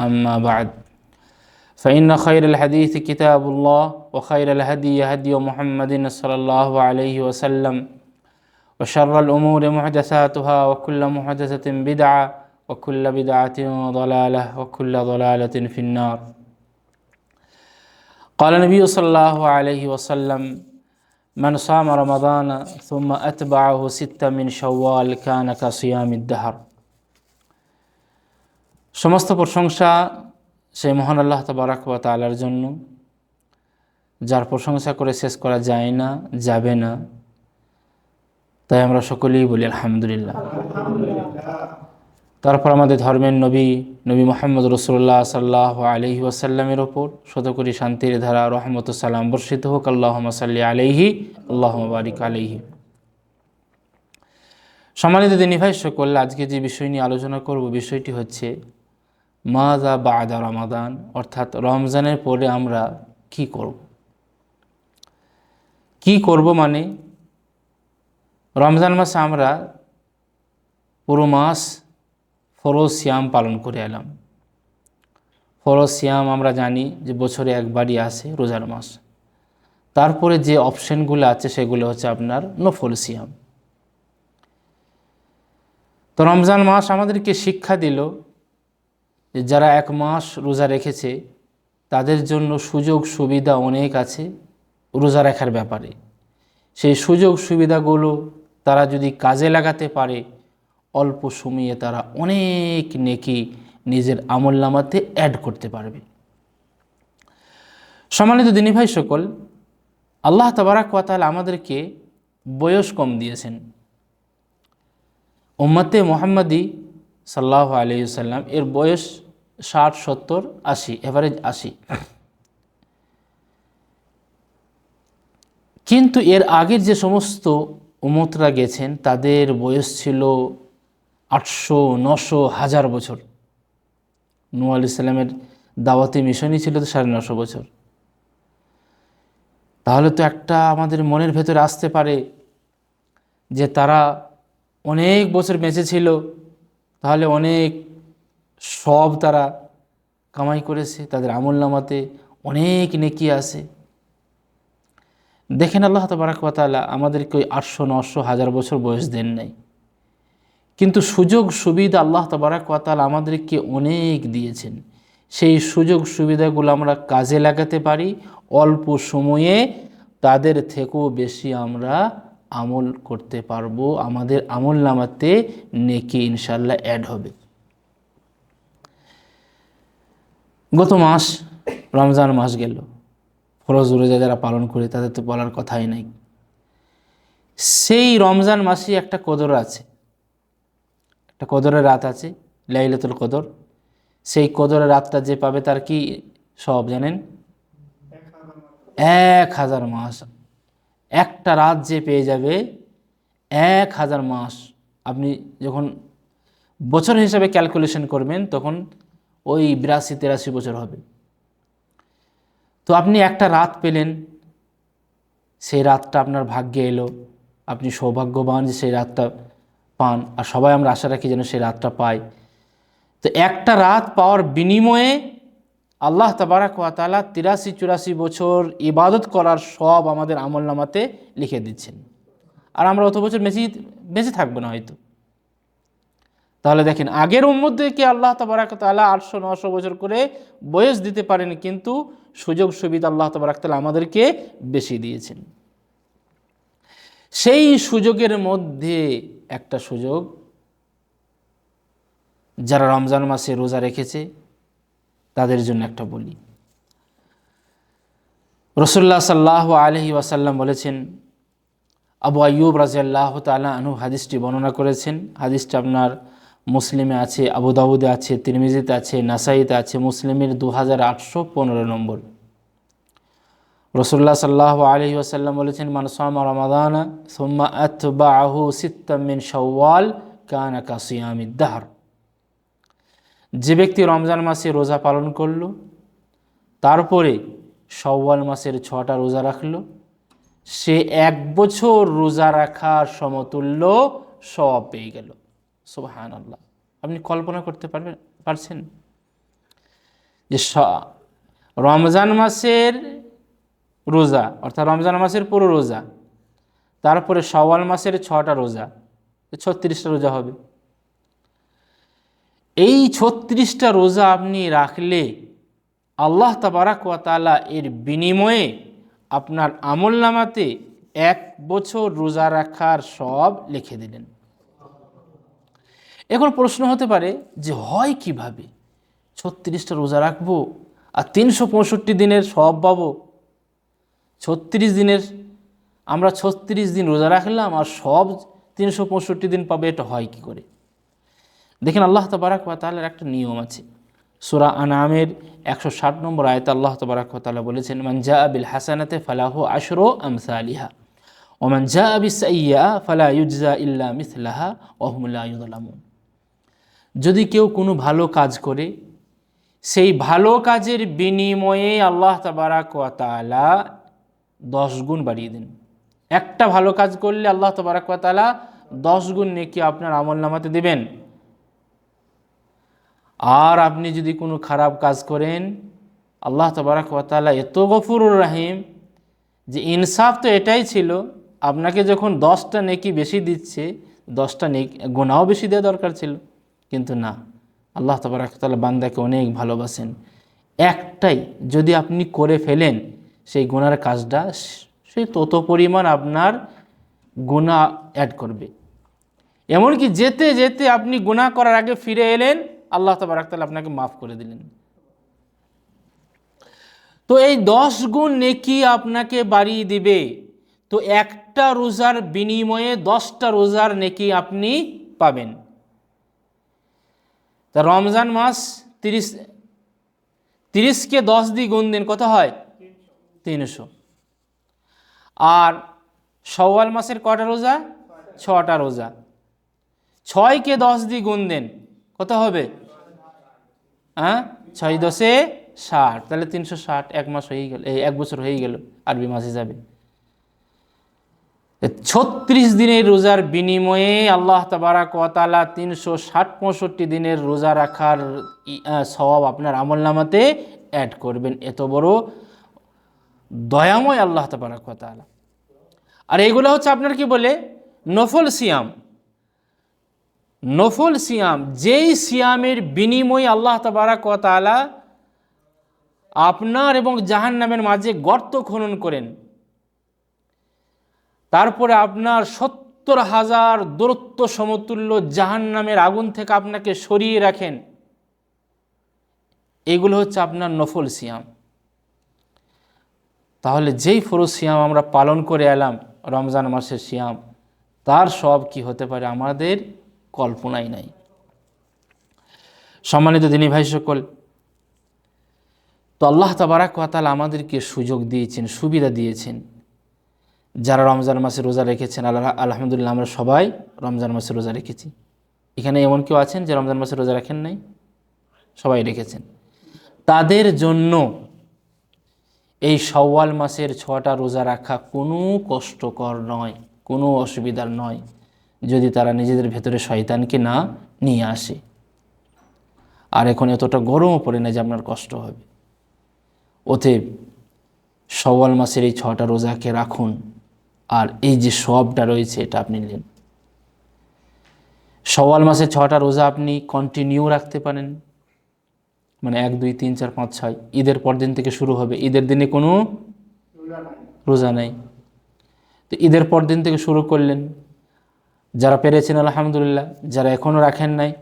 أما بعد. فإن خير الحديث كتاب الله وخير الهدي هدي محمد صلى الله عليه وسلم وشر الأمور محدثاتها وكل محدثة بدعة وكل بدعة ضلالة وكل ضلالة في النار. قال النبي صلى الله عليه وسلم من صام رمضان ثم أتبعه ستة من شوال كان كصيام الدهر. সমস্ত প্রশংসা সেই মহান আল্লাহ তবারাক বা তালার জন্য যার প্রশংসা করে শেষ করা যায় না যাবে না। তাই আমরা সকলেই বলি আলহামদুলিল্লাহ। তারপর আমাদের ধর্মের নবী নবী মোহাম্মদ রসুল্লাহ সাল্লাহ আলহি ওয়াসাল্লামের ওপর শতকরি শান্তির ধারা রহমত সালাম বর্ষিত হোক আল্লাহ সাল্লি আলহি আল্লাহ বারিক আলহি সম্মানিত দিনী ভাই সকল আজকে যে বিষয় নিয়ে আলোচনা করব বিষয়টি হচ্ছে মাজা বা আদা রমাদান, অর্থাৎ রমজানের পরে আমরা কি করব? কি করব মানে রমজান মাসে আমরা পুরো মাস ফরজ সিয়াম পালন করে এলাম। ফরজ সিয়াম আমরা জানি যে বছরে একবারই আসে রোজার মাস। তারপরে যে অপশানগুলো আছে সেগুলো হচ্ছে আপনার নফল সিয়াম। তো রমজান মাস আমাদেরকে শিক্ষা দিল যে যারা এক মাস রোজা রেখেছে, তাদের জন্য সুযোগ সুবিধা অনেক আছে রোজা রাখার ব্যাপারে। সেই সুযোগ সুবিধাগুলো তারা যদি কাজে লাগাতে পারে, অল্প সময়ে তারা অনেক নেকি নিজের আমল নামাতে অ্যাড করতে পারবে। সম্মানিত দিনী ভাই সকল, আল্লাহ তবারাক ওয়াতাল আমাদেরকে বয়স কম দিয়েছেন। ওম্মতে মোহাম্মদী সাল্লাহ আলিয়াল্লাম এর বয়স ষাট, সত্তর, আশি এভারেজ আশি। কিন্তু এর আগের যে সমস্ত উমতরা গেছেন, তাদের বয়স ছিল আটশো, নশো, হাজার বছর। নু আলি সাল্লামের দাওয়াতি মিশনই ছিল তো সাড়ে নশো বছর। তাহলে তো একটা আমাদের মনের ভেতরে আসতে পারে যে তারা অনেক বছর বেঁচে ছিল, তাহলে অনেক সব তারা কামাই করেছে, তাদের আমল নামাতে অনেক নেকি আছে। দেখেন আল্লাহ তবরাকালা আমাদেরকে ওই আটশো, নশো হাজার বছর বয়স দেন নাই। কিন্তু সুযোগ, সুবিধা আল্লাহ তবরাকাল আমাদেরকে অনেক দিয়েছেন। সেই সুযোগ, সুবিধাগুলো আমরা কাজে লাগাতে পারি, অল্প সময়ে তাদের থেকেও বেশি আমরা আমল করতে পারব, আমাদের আমল নামাতে নেকি ইনশাল্লাহ অ্যাড হবে। গত মাস, রমজান মাস গেল। ফরজ রোজা যারা পালন করে, তাদের তো বলার কথাই নাই। সেই রমজান মাসে একটা কদর আছে। একটা কদরের রাত আছে, লাইলাতুল কদর। সেই কদরের রাতটা যে পাবে তার কি সব জানেন? এক হাজার মাস। একটা রাত যে পেয়ে যাবে, এক হাজার মাস। আপনি যখন বছর হিসাবে ক্যালকুলেশন করবেন, তখন ওই বিরাশি তেরাশি বছর হবে। তো আপনি একটা রাত পেলেন, সেই রাতটা আপনার ভাগ্যে এলো, আপনি সৌভাগ্যবান যে সেই রাতটা পান, আর সবাই আমরা আশা রাখি যেন সেই রাতটা পাই তো একটা রাত পাওয়ার বিনিময়ে আল্লাহ তাবারাক ওয়াতালা তিরাশি চুরাশি বছর ইবাদত করার সব আমাদের আমল নামাতে লিখে দিচ্ছেন। আর আমরা অত বছর বেশি বেঁচে থাকব না হয়তো। তাহলে দেখেন, আগের উম্মদেরকে আল্লাহ তবরাক তালা আটশো নশো বছর করে বয়স দিতে পারেন, কিন্তু সুযোগ সুবিধা আল্লাহ তবরাক তালা আমাদেরকে বেশি দিয়েছেন। সেই সুযোগের মধ্যে একটা সুযোগ, যারা রমজান মাসে রোজা রেখেছে, তাদের জন্য একটা বলি। রসুল্লাহ সাল্লাহ আলহি ওয়াসাল্লাম বলেছেন, আবু আয়ুব রাজিয়াল্লাহ তালা আনু হাদিসটি বর্ণনা করেছেন। হাদিসটা আপনার মুসলিমে আছে আবুদাবুদে আছে, তিরমিজিতে আছে, নাসাইতে আছে, মুসলিমের দু হাজার আটশো পনেরো নম্বর। রসুল্লাহ সাল্লাহ আলহি আসাল্লাম বলেছেন মানসামা রমাদানা, সোম্মা আতবাহু সিত্তামিন শওয়াল, কানা কাসিয়ামিদ্দাহার যে ব্যক্তি রমজান মাসে রোজা পালন করল তারপরে সওয়াল মাসের ছটা রোজা রাখল, সে এক বছর রোজা রাখার সমতুল্য সব পেয়ে গেল। সুবাহান আল্লাহ আপনি কল্পনা করতে পারবেন পারছেন? যে রমজান মাসের রোজা, অর্থাৎ রমজান মাসের পুরো রোজা, তারপরে সওয়াল মাসের ছটা রোজা ছত্রিশটা রোজা হবে। এই ছত্রিশটা রোজা আপনি রাখলে আল্লাহ তাবারাক ওয়া তাআলা এর বিনিময়ে আপনার আমল নামাতে এক বছর রোজা রাখার সব লিখে দিলেন। এখন প্রশ্ন হতে পারে যে হয় কীভাবে? ছত্রিশটা রোজা রাখব আর তিনশো পঁয়ষট্টি দিনের সব পাবো? ছত্রিশ দিনের, আমরা ছত্রিশ দিন রোজা রাখলাম আর সব তিনশো পঁয়ষট্টি দিন পাবে, এটা হয় কি করে? দেখেন আল্লাহ তবারাক তাআলার একটা নিয়ম আছে। সুরা আনামের একশো ষাট নম্বর আয়তে আল্লাহ তবারাক তাআলা বলেছেন, মান জা আবিল হাসানাতে ফালাহু আশরো আমসালিহা ওমান জা আবি সাইয়া ফালা ইউজা ইল্লা মিথলাহা ওহমুল্লা ইউদলামুন যদি কেউ কোনো ভালো কাজ করে, সেই ভালো কাজের বিনিময়ে আল্লাহ তাবারাক তাআলা দশ গুণ বাড়িয়ে দিন। একটা ভালো কাজ করলে আল্লাহ তবারাক তাআলা দশ গুণ নেকি আপনার আমল নামাতে দেবেন। আর আপনি যদি কোনো খারাপ কাজ করেন, আল্লাহ তবারাক তাআলা এত গফুরুর রাহিম যে ইনসাফ তো এটাই ছিল, আপনাকে যখন দশটা নেকি বেশি দিচ্ছে, দশটা নেকি গোনাও বেশি দেওয়া দরকার ছিল। কিন্তু না। আল্লাহ তবারাক ওয়া তাআলা বান্দাকে অনেক ভালোবাসেন। একটাই, যদি আপনি করে ফেলেন, সেই গুনার কাজটা, সে তত পরিমাণ আপনার গুণা অ্যাড করবে। এমনকি যেতে যেতে আপনি গুনাহ করার আগে ফিরে এলেন, আল্লাহ তবারাক তাআলা আপনাকে মাফ করে দিলেন। তো এই দশ গুণ নেকি আপনাকে বাড়িয়ে দিবে। তো একটা রোজার বিনিময়ে দশটা রোজার নেকি আপনি পাবেন। তা রমজান মাস তিরিশ, তিরিশকে দশ দিয়ে গুণ দিন কত হয়? তিনশো। আর সওয়াল মাসের কটা রোজা? ছটা রোজা। ছয়কে দশ দিয়ে গুণ দেন কত হবে? হ্যাঁ? ছয় দশে ষাট। তাহলে তিনশো ষাট এক মাস হয়ে গেল, এই এক বছর হয়ে গেল, আরবি মাস হিসাবে ছত্রিশ দিনের রোজার বিনিময়ে আল্লাহ তাবারাক ওয়াতালা তিনশো ষাট পঁয়ষট্টি দিনের রোজা রাখার স্বভাব আপনার আমল নামাতে অ্যাড করবেন। এত বড় দয়াময় আল্লাহ তাবারাক ওয়াতালা আর এগুলো হচ্ছে আপনার কি বলে? নফল সিয়াম। নফল সিয়াম, যেই সিয়ামের বিনিময়ে আল্লাহ তাবারাক ওয়া তাআলা আপনার এবং জাহান্নামের মাঝে গর্ত খনন করেন তারপরে আপনার সত্তর হাজার দূরত্ব সমতুল্য জাহান্নামের আগুন থেকে আপনাকে সরিয়ে রাখেন। এগুলো হচ্ছে আপনার নফল সিয়াম। তাহলে যেই ফরজ সিয়াম আমরা পালন করে এলাম, রমজান মাসের সিয়াম, তার সব কি হতে পারে আমাদের কল্পনাই নাই। সম্মানিত দিনী ভাই সকল, তো আল্লাহ তাবারাক ওয়াতাল আমাদেরকে সুযোগ দিয়েছেন, সুবিধা দিয়েছেন। যারা রমজান মাসে রোজা রেখেছেন, আল্লাহ আলহামদুলিল্লাহ আমরা সবাই রমজান মাসে রোজা রেখেছি। এখানে এমন কেউ আছেন যে রমজান মাসে রোজা রাখেন নাই? সবাই রেখেছেন। তাদের জন্য এই সওয়াল মাসের ছটা রোজা রাখা কোনো কষ্টকর নয়, কোনো অসুবিধার নয়, যদি তারা নিজেদের ভেতরে শয়তানকে না নিয়ে আসে। আর এখন এতটা গরমও পড়ে না যে আপনার কষ্ট হবে। অতএব সওয়াল মাসের এই ছটা রোজাকে রাখুন। আর এই যে সবটা রয়েছে, এটা আপনি নিলেন। সওয়াল মাসে ছটা রোজা আপনি কন্টিনিউ রাখতে পারেন। মানে এক, দুই, তিন, চার, পাঁচ, ছয়, ঈদের পর দিন থেকে শুরু হবে। ঈদের দিনে কোনো রোজা নাই। তো ঈদের পর দিন থেকে শুরু করলেন। যারা পেরেছেন, আলহামদুলিল্লাহ, যারা এখনও রাখেন নাই,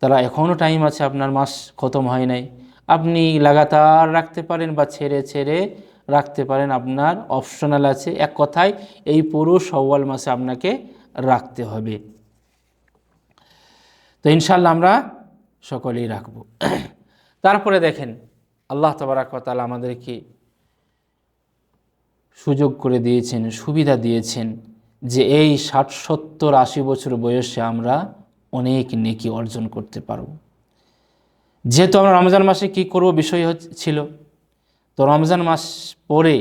তারা এখনও টাইম আছে, আপনার মাস খতম হয় নাই। আপনি লাগাতার রাখতে পারেন বা ছেড়ে ছেড়ে রাখতে পারেন। আপনার অপশনাল আছে। এক কথায় এই পুরো সওয়াল মাসে আপনাকে রাখতে হবে। তো ইনশাল্লাহ আমরা সকলেই রাখব। তারপরে দেখেন, আল্লাহ তবরাকতাল আমাদেরকে সুযোগ করে দিয়েছেন, সুবিধা দিয়েছেন যে এই ষাট, সত্তর, আশি বছর বয়সে আমরা অনেক নেকি অর্জন করতে পারব। যেহেতু আমরা রমজান মাসে কি করব বিষয় ছিল তো রমজান মাস পরে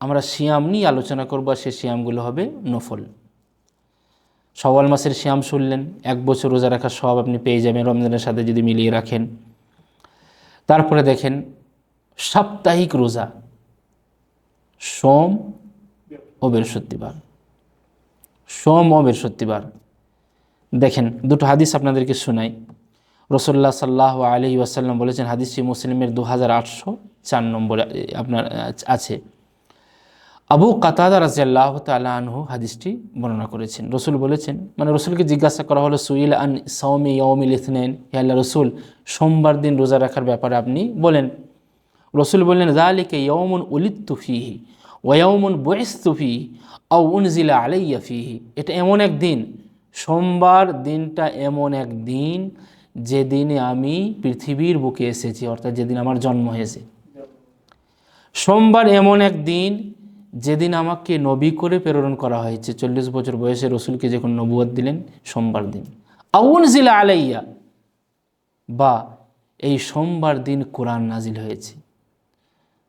আমরা সিয়াম নিয়ে আলোচনা করব, আর সে সিয়ামগুলো হবে নফল। সওয়াল মাসের সিয়াম শুনলেন, এক বছর রোজা রাখার সব আপনি পেয়ে যাবেন রমজানের সাথে যদি মিলিয়ে রাখেন। তারপরে দেখেন, সাপ্তাহিক রোজা, সোম ও বৃহস্পতিবার। সোম ও বৃহস্পতিবার। দেখেন, দুটো হাদিস আপনাদেরকে শোনাই। রসল্লা সাল্লাহ আলহি ওয়াসাল্লাম বলেছেন, হাদিসটি মুসলিমের দু হাজার আটশো চার নম্বরে আপনার আছে। আবু কাতাদা রাজিয়াল্লাহ তালা আনহু হাদিসটি বর্ণনা করেছেন। রসুল বলেছেন মানে রসুলকে জিজ্ঞাসা করা হলো, সুইল আন সৌমি ইয়মিল ইসনেন হে আল্লাহ রসুল, সোমবার দিন রোজা রাখার ব্যাপারে আপনি বলেন। রসুল বললেন জালিকে ইয়মুন উলিত্তু তুফিহি ওয়মুন বয়স্তু ফিহি আউ উনজিলা আলাইয়া ফিহি। এটা এমন এক দিন, সোমবার দিনটা এমন এক দিন যেদিনে আমি পৃথিবীর বুকে এসেছি, অর্থাৎ যেদিন আমার জন্ম হয়েছে। সোমবার এমন এক দিন যেদিন আমাকে নবী করে প্রেরণ করা হয়েছে। চল্লিশ বছর বয়সে রসুলকে যখন নবুয়াদ দিলেন, সোমবার দিন। আউন জিলা আলাইয়া, বা এই সোমবার দিন কোরআন নাজিল হয়েছে।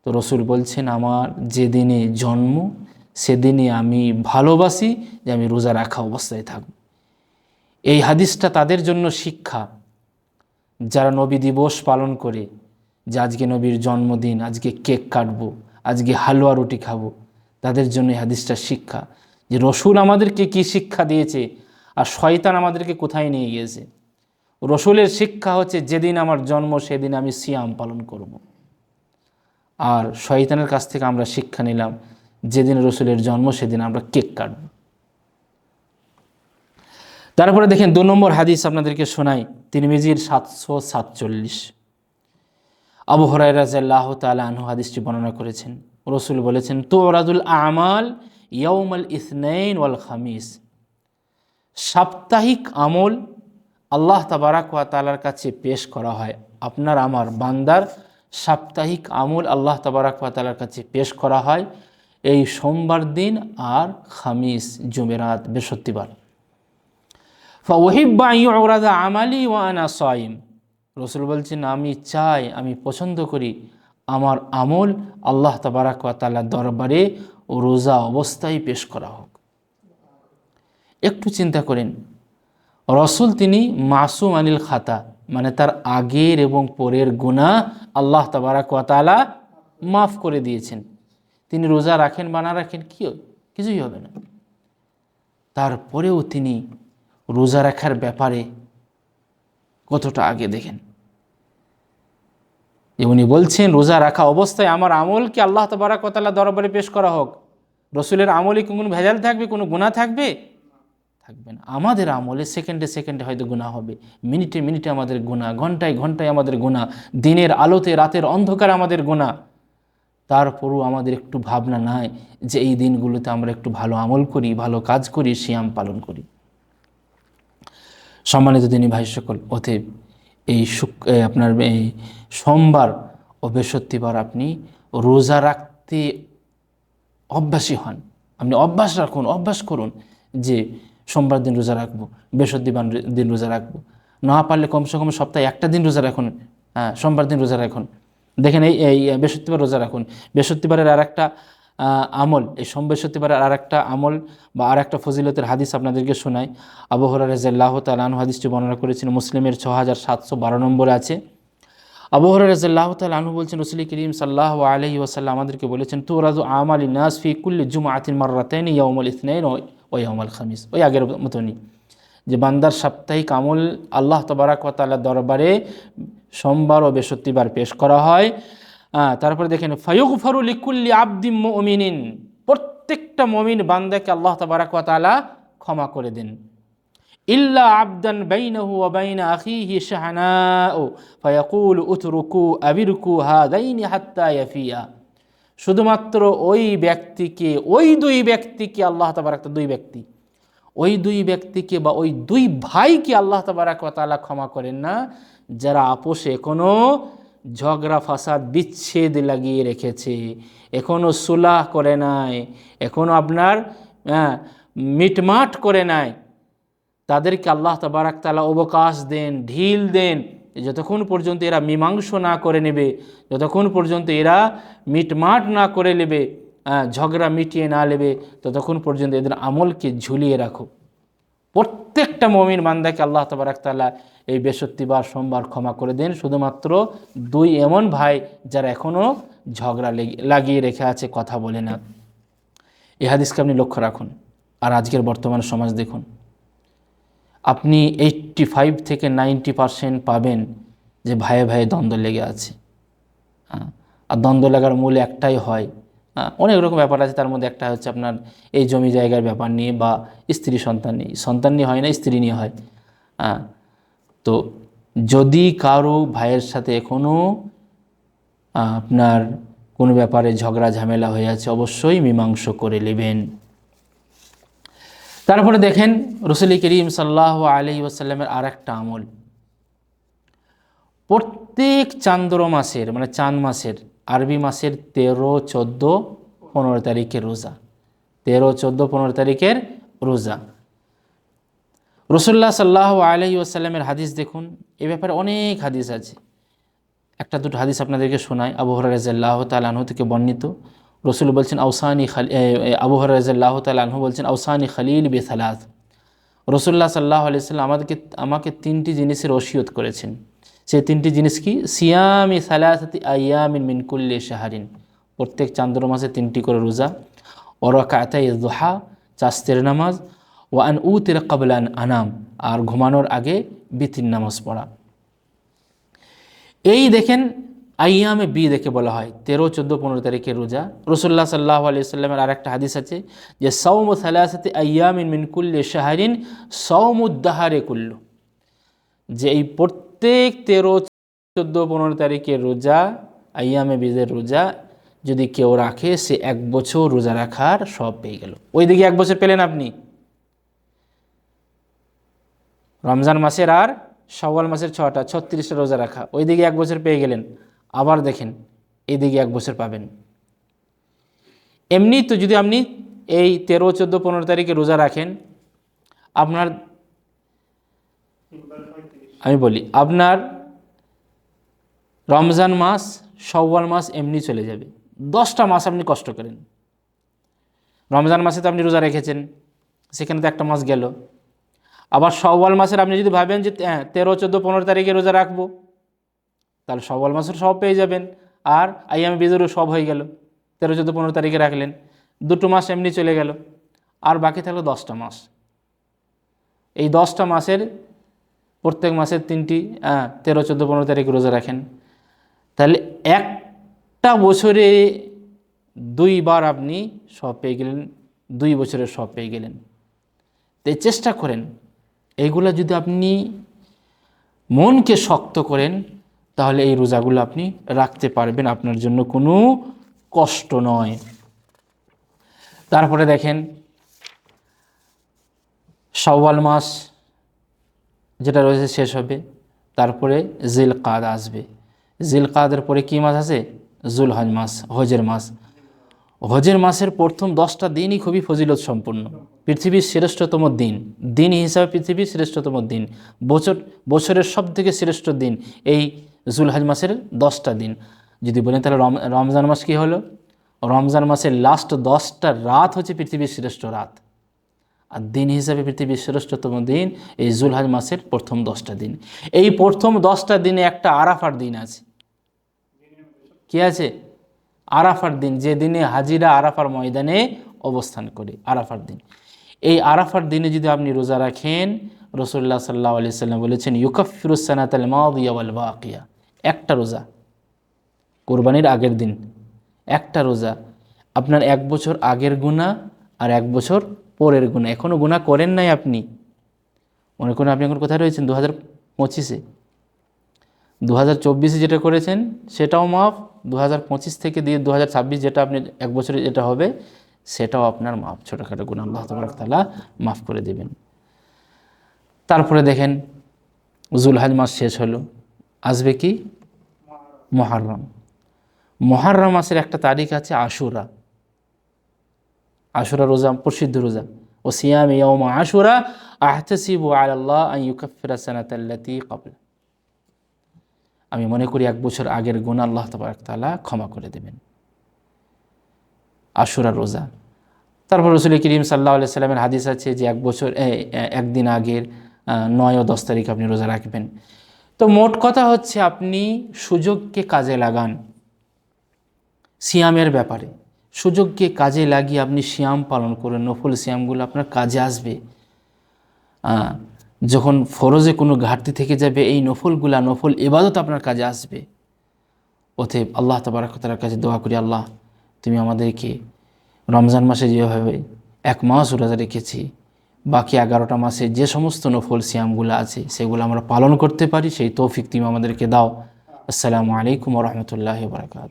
তো রসুল বলছেন, আমার যেদিনে জন্ম, সেদিনে আমি ভালোবাসি যে আমি রোজা রাখা অবস্থায় থাকব। এই হাদিসটা তাদের জন্য শিক্ষা। যারা নবী দিবস পালন করে যে আজকে নবীর জন্মদিন, আজকে কেক কাটবো, আজকে হালুয়া রুটি খাব, তাদের জন্য হাদিসটা শিক্ষা। যে রসুল আমাদেরকে কি শিক্ষা দিয়েছে আর শয়তান আমাদেরকে কোথায় নিয়ে গিয়েছে? রসুলের শিক্ষা হচ্ছে, যেদিন আমার জন্ম, সেদিন আমি সিয়াম পালন করব। আর শয়তানের কাছ থেকে আমরা শিক্ষা নিলাম, যেদিন রসুলের জন্ম, সেদিন আমরা কেক কাটব। তারপরে দেখেন দু নম্বর হাদিস আপনাদেরকে শোনাই। তিরমিজির সাতশো সাতচল্লিশ। আবু হরাই রাজাল্লাহ তালা আনহু হাদিসটি বর্ণনা করেছেন। রসুল বলেছেন তো রাজুল আমাল ইয়ৌমাল ইসনাইন ওয়াল খামিস। সাপ্তাহিক আমল আল্লাহ তাবারাক ওয়া তালার কাছে পেশ করা হয়। আপনার, আমার বান্দার সাপ্তাহিক আমল আল্লাহ তাবারাক ওয়া তালার কাছে পেশ করা হয় এই সোমবার দিন আর খামিস, জুমেরাত, বৃহস্পতিবার। আমালি সাইম। রসুল বলছেন, আমি চাই, আমি পছন্দ করি আমার আমল আল্লাহ তাবারাক দরবারে ও রোজা অবস্থায় পেশ করা হোক। একটু চিন্তা করেন, রসুল তিনি মাসুম আনিল খাতা মানে তার আগের এবং পরের গুণা আল্লাহ তাবারাক ওয়া মাফ করে দিয়েছেন। তিনি রোজা রাখেন বা না রাখেন, কি কিছুই হবে না। তারপরেও তিনি রোজা রাখার ব্যাপারে কতটা আগে দেখেন? উনি বলছেন, রোজা রাখা অবস্থায় আমার আমলকে আল্লাহ তবরাকতাল্লাহ দরবারে পেশ করা হোক। রসুলের আমলে কোনো ভেজাল থাকবে, কোনো গুণা থাকবে? থাকবে না। আমাদের আমলে সেকেন্ডে সেকেন্ডে হয়তো গুণা হবে। মিনিটে মিনিটে আমাদের গুণা ঘন্টায় ঘন্টায় আমাদের গুণা দিনের আলোতে রাতের অন্ধকার আমাদের গুণা তারপরও আমাদের একটু ভাবনা নাই যে এই দিনগুলোতে আমরা একটু ভালো আমল করি, ভালো কাজ করি শিয়াম পালন করি। সম্মানিত দিনী ভাই সকল, অতএব এই শুক আপনার এই সোমবার ও বৃহস্পতিবার আপনি রোজা রাখতে অভ্যাসী হন। আপনি অভ্যাস রাখুন, অভ্যাস করুন যে সোমবার দিন রোজা রাখব, বৃহস্পতিবার দিন রোজা রাখব। না পারলে কমসে কম সপ্তাহে একটা দিন রোজা রাখুন হ্যাঁ সোমবার দিন রোজা রাখুন। দেখেন এই বৃহস্পতিবার রোজা রাখুন। বৃহস্পতিবারের আর একটা আমল। এই সোম বৃহস্পতিবারের আর একটা আমল বা আর একটা ফজিলতের হাদিস আপনাদেরকে শোনাই। আবু হরার রাজাল্লাহ তালানু হাদিসটি বর্ণনা করেছেন, মুসলিমের ছ হাজার সাতশো বারো নম্বরে আছে। আবু হরার রাজাল্লাহ তাল বলছেন, রসুল করিম সাল্লাহ আলহি ওসাল্লাম আমাদেরকে বলেছেন তু রাজু আমাল নাস ফি কুল্লি জুমা আতিন মার্রাতাইন ইয়াউমল ইসনাইন ও ইয়াউমল খামিস। ওই আগের মতনই। যে বান্দার সাপ্তাহিক আমল আল্লাহ তবারাক তাল্লাহ দরবারে সোমবার ও বৃহস্পতিবার পেশ করা হয়। তারপরে দেখেন ফায়ুক ফারুল ইকুল্লি আব্দিম মমিনিন। প্রত্যেকটা মমিন বান্দাকে আল্লাহ তবারাক তালা ক্ষমা করে দেন। ইল্লা আবদান বাইনাহু ওয়া বাইনা আখিহি শাহনাউ, ফায়াকুল উতরুকু আবিরকু হাদাইনি হাত্তা ইয়াফিয়া। শুধুমাত্র ওই ব্যক্তিকে, ওই দুই ব্যক্তিকে আল্লাহ তাবারাক দুই ব্যক্তি, ওই দুই ব্যক্তিকে বা ওই দুই ভাইকে আল্লাহ তাবারাক তালা ক্ষমা করেন না, যারা আপোষে কোনো ঝগড়া ফাসাদ বিচ্ছেদ লাগিয়ে রেখেছে। এখনও সুলাহ করে নাই। এখনও আপনার হ্যাঁ, মিটমাট করে নাই। তাদেরকে আল্লাহ তবারাক তালা অবকাশ দেন ঢিল দেন। যতক্ষণ পর্যন্ত এরা মীমাংস না করে নেবে যতক্ষণ পর্যন্ত এরা মিটমাট না করে নেবে আহ, ঝগড়া মিটিয়ে না নেবে ততক্ষণ পর্যন্ত এদের আমলকে ঝুলিয়ে রাখো প্রত্যেকটা মমিন বান্দাকে আল্লাহ তবারাক তালা এই বৃহস্পতিবার সোমবার ক্ষমা করে দেন। শুধুমাত্র দুই এমন ভাই যারা এখনও ঝগড়া লেগে- লাগিয়ে রেখে আছে কথা বলে না। এই হাদিসকে আপনি লক্ষ্য রাখুন। আর আজকের বর্তমান সমাজ দেখুন। আপনি এইট্টি ফাইভ থেকে নাইনটি পারসেন্ট পাবেন যে ভাইয়ে ভাইয়ে দ্বন্দ্ব লেগে আছে। আর দ্বন্দ্ব লাগার মূল একটাই হ্যাঁ, অনেক রকম ব্যাপার আছে। তার মধ্যে একটা হচ্ছে আপনার এই জমি জায়গার ব্যাপার নিয়ে বা স্ত্রী সন্তান নিয়ে। সন্তান নিয়ে হয় না, স্ত্রী নিয়ে হয়। হ্যাঁ তো যদি কারও ভাইয়ের সাথে এখনও আপনার কোনো ব্যাপারে ঝগড়া ঝামেলা হয়ে আছে, অবশ্যই মীমাংস করে নেবেন। তারপরে দেখেন, রসুল করিম সাল্লাহ আলহি ওসাল্লামের আর একটা আমল। প্রত্যেক চান্দ্র মাসের মানে চাঁদ মাসের আরবি মাসের তেরো চোদ্দ পনেরো তারিখের রোজা। তেরো চোদ্দ পনেরো তারিখের রোজা। রসুল্লাহ সাল্লাহ আলহি ওসাল্লামের হাদিস দেখুন এ ব্যাপারে অনেক হাদিস আছে। একটা দুটো হাদিস আপনাদেরকে শোনায় আবু হরাজাল্লাহ তালাহু থেকে বর্ণিত। রসুল বলছেন আউসানি খালি এ, এ, আবু হরাজাল্লাহ তালাহু বলছেন আউসানি খালিল বেসালাত রসুল্লাহ সাল্লাহ আলিয়াল্লাম আমাদেরকে আমাকে তিনটি জিনিসের ওসিয়ত করেছেন। সেই তিনটি জিনিস কি? সিয়ামি সালাসাতি আয়ামিন মিনকুল্লি শাহারিন। প্রত্যেক চান্দ্র মাসে তিনটি করে রোজা। ওরকাতাই দোহা চাস্তের নামাজ। ও আন উ তের কাবলান আনাম, আর ঘুমানোর আগে বিতির নামাজ পড়া। এই দেখেন আইয়ামে বি দেখে বলা হয়, তেরো, চোদ্দ, পনেরো তারিখের রোজা। রসুল্লাহ সাল্লাহ আলিয়া সাল্লামের আর একটা হাদিস আছে যে সৌম সালাসাতে আয়ামিন মিনকুল্লি শাহারিন সৌমুদ্দাহারে কুল্লু। যে এই তেরো, চোদ্দ, পনেরো তারিখের রোজা আইয়ামে বীজের রোজা যদি কেউ রাখে, সে এক বছর রোজা রাখার সব পেয়ে গেল। ওইদিকে এক বছর পেলেন আপনি। রমজান মাসের আর সওয়াল মাসের ছটা, ছত্রিশটা রোজা রাখা, ওইদিকে এক বছর পেয়ে গেলেন। আবার দেখেন এইদিকে এক বছর পাবেন। এমনি তো যদি আপনি এই তেরো, চোদ্দ, পনেরো তারিখে রোজা রাখেন, আপনার আমি বলি, আপনার রমজান মাস সওয়াল মাস এমনি চলে যাবে। দশটা মাস আপনি কষ্ট করেন। রমজান মাসে তো আপনি রোজা রেখেছেন, সেখানে তো একটা মাস গেল। আবার সওয়াল মাসের আপনি যদি ভাবেন যে হ্যাঁ তেরো, চোদ্দ, পনেরো তারিখে রোজা রাখব, তাহলে সওয়াল মাসের সব পেয়ে যাবেন। আর আইয়ামে বিজেরও সব হয়ে গেল। তেরো, চোদ্দ, পনেরো তারিখে রাখলেন, দুটো মাস এমনি চলে গেল। আর বাকি থাকল দশটা মাস। এই দশটা মাসের প্রত্যেক মাসের তিনটি তেরো, চোদ্দ, পনেরো তারিখ রোজা রাখেন। তাহলে একটা বছরে দুইবার আপনি সব পেয়ে গেলেন, দুই বছরের সব পেয়ে গেলেন। তাই চেষ্টা করেন এইগুলো যদি আপনি মনকে শক্ত করেন, তাহলে এই রোজাগুলো আপনি রাখতে পারবেন, আপনার জন্য কোনো কষ্ট নয়। তারপরে দেখেন সওয়াল মাস যেটা রয়েছে শেষ হবে। তারপরে জিল কাদ আসবে। জিল কাদের পরে কী মাস আছে? জুল হজ মাস, হজের মাস। হজের মাসের প্রথম দশটা দিনই খুবই ফজিলত সম্পন্ন। পৃথিবীর শ্রেষ্ঠতম দিন। দিন হিসাবে পৃথিবীর শ্রেষ্ঠতম দিন। বছর, বছরের সব থেকে শ্রেষ্ঠ দিন এই জুলহাজ মাসের দশটা দিন। যদি বলেন তাহলে রম, রমজান মাস কী হলো? রমজান মাসের লাস্ট দশটা রাত হচ্ছে পৃথিবীর শ্রেষ্ঠ রাত। আর দিন হিসাবে পৃথিবীর শ্রেষ্ঠতম দিন এই জুলহাজ মাসের প্রথম দশটা দিন। এই প্রথম দশটা দিনে একটা আরাফার দিন আছে। কি আছে? আরাফার দিন, যে দিনে হাজিরা আরাফার ময়দানে অবস্থান করে, আরাফার দিন। এই আরাফার দিনে যদি আপনি রোজা রাখেন রসুল্লাহ সাল্লাহ আলি সাল্লাম বলেছেন ইউকাফিরুসানাতাল মাদিয়াওয়াল বাকিয়া। একটা রোজা। কোরবানির আগের দিন। একটা রোজা। আপনার এক বছর আগের গুণা আর এক বছর পরের গুণা এখনও গুণা করেন নাই আপনি। মনে করুন আপনি এখন কোথায় রয়েছেন? দু হাজার পঁচিশে। দু হাজার চব্বিশে যেটা করেছেন, সেটাও মাফ। দু হাজার পঁচিশ থেকে দিয়ে দু হাজার ছাব্বিশ যেটা আপনি এক বছরে যেটা হবে, সেটাও আপনার মাফ। ছোটোখাটো গুণ আল্লাহ তবরক তালা মাফ করে দেবেন। তারপরে দেখেন, জুলহাজ মাস শেষ হলো। আসবে কি? মহারম। মহারম মাসের একটা তারিখ আছে আশুরা। আশুরা রোজা, প্রসিদ্ধ রোজা। ও সিয়াম ইয়ৌমা আশুরা আহতসিবু আল্লাহ আইয়ুকাফিরা সানাতাল্লাতি কবল আমি মনে করি এক বছর আগের গুণ আল্লাহ তালা ক্ষমা করে দেবেন। আশুরা রোজা। তারপর রসুল করিম সাল্লাহ আলি সাল্লামের হাদিস আছে যে এক বছর একদিন আগের নয় ও দশ তারিখ আপনি রোজা রাখবেন। তো মোট কথা হচ্ছে আপনি সুযোগকে কাজে লাগান। সিয়ামের ব্যাপারে। সুযোগকে কাজে লাগিয়ে আপনি সিয়াম পালন করুন, নফল সিয়ামগুলো আপনার কাজে আসবে। যখন ফরজে কোনো ঘাটতি থেকে যাবে, এই নফলগুলা, নফল এবাদত আপনার কাজে আসবে। অতএব আল্লাহ তবরাকতার কাছে দোয়া করি, আল্লাহ, তুমি আমাদেরকে রমজান মাসে যেভাবে এক মাস রোজা রেখেছি, বাকি এগারোটা মাসে যে সমস্ত নফল সিয়ামগুলো আছে, সেগুলো আমরা পালন করতে পারি, সেই তৌফিক তুমি আমাদেরকে দাও। আসসালামু আলাইকুম রহমতুল্লাহ বরাকাত